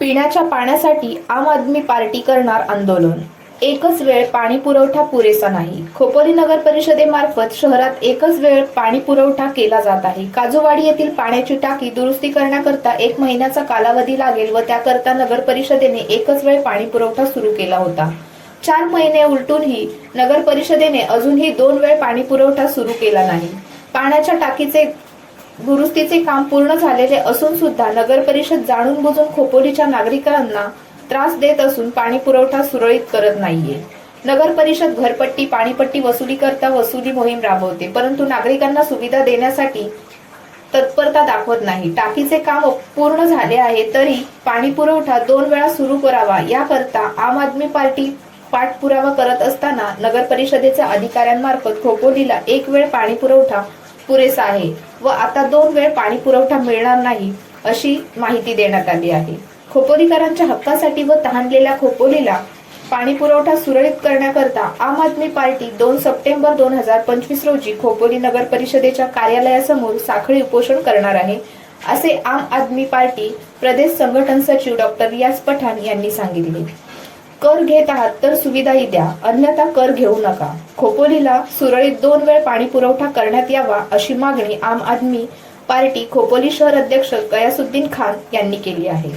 पिण्याच्या पाण्यासाठी आम आदमी पार्टी करणार आंदोलन. एकच वेळ पाणी पुरवठा पुरेसा नाही. खोपोली नगर परिषदेमार्फत शहरात एकच वेळ पाणी पुरवठा केला जात आहे. काजूवाडी येथील पाण्याची टाकी दुरुस्ती करण्याकरता एक महिन्याचा कालावधी लागेल व त्याकरता नगर परिषदेने एकच वेळ पाणी पुरवठा सुरू केला होता. चार महिने उलटूनही नगर परिषदेने अजूनही दोन वेळ पाणी पुरवठा सुरू केला नाही. पाण्याच्या टाकीचे दुरुस्तीचे काम पूर्ण झालेले असून सुद्धा नगर परिषद जाणून बुजून खोपोलीच्या नागरिकांना त्रास देत असून पाणी पुरवठा सुरळीत करत नाहीये. नगर परिषद घरपट्टी पाणीपट्टी वसुली करता वसुली मोहीम राबवते परंतु नागरिकांना सुविधा देण्यासाठी तत्परता दाखवत नाही. टाकीचे काम पूर्ण झाले आहे तरी पाणी पुरवठा दोन वेळा सुरू करावा याकरता आम आदमी पार्टी पाठपुरावा करत असताना नगर परिषदेच्या अधिकाऱ्यांमार्फत खोपोलीला एक वेळ पाणी पुरवठा पुरेसा आहे व आता दोन वेळ पाणी पुरवठा मिळणार नाही अशी माहिती देण्यात आली आहे. खोपोलीकरांच्या हक्कासाठी व तहानलेल्या खोपोलीला पाणी पुरवठा सुरळीत करण्याकरता आम आदमी पार्टी दोन सप्टेंबर दोन हजार पंचवीस रोजी खोपोली नगर परिषदेच्या कार्यालयासमोर साखळी उपोषण करणार आहे असे आम आदमी पार्टी प्रदेश संघटन सचिव डॉक्टर रियाज पठाण यांनी सांगितले. कर घेत आहात तर सुविधाही द्या. अन्यथा कर घेऊ नका. खोपोलीला सुरळीत दोन वेळ पाणी पुरवठा करण्यात यावा अशी मागणी आम आदमी पार्टी खोपोली शहर अध्यक्ष कयासुद्दीन खान यांनी केली आहे.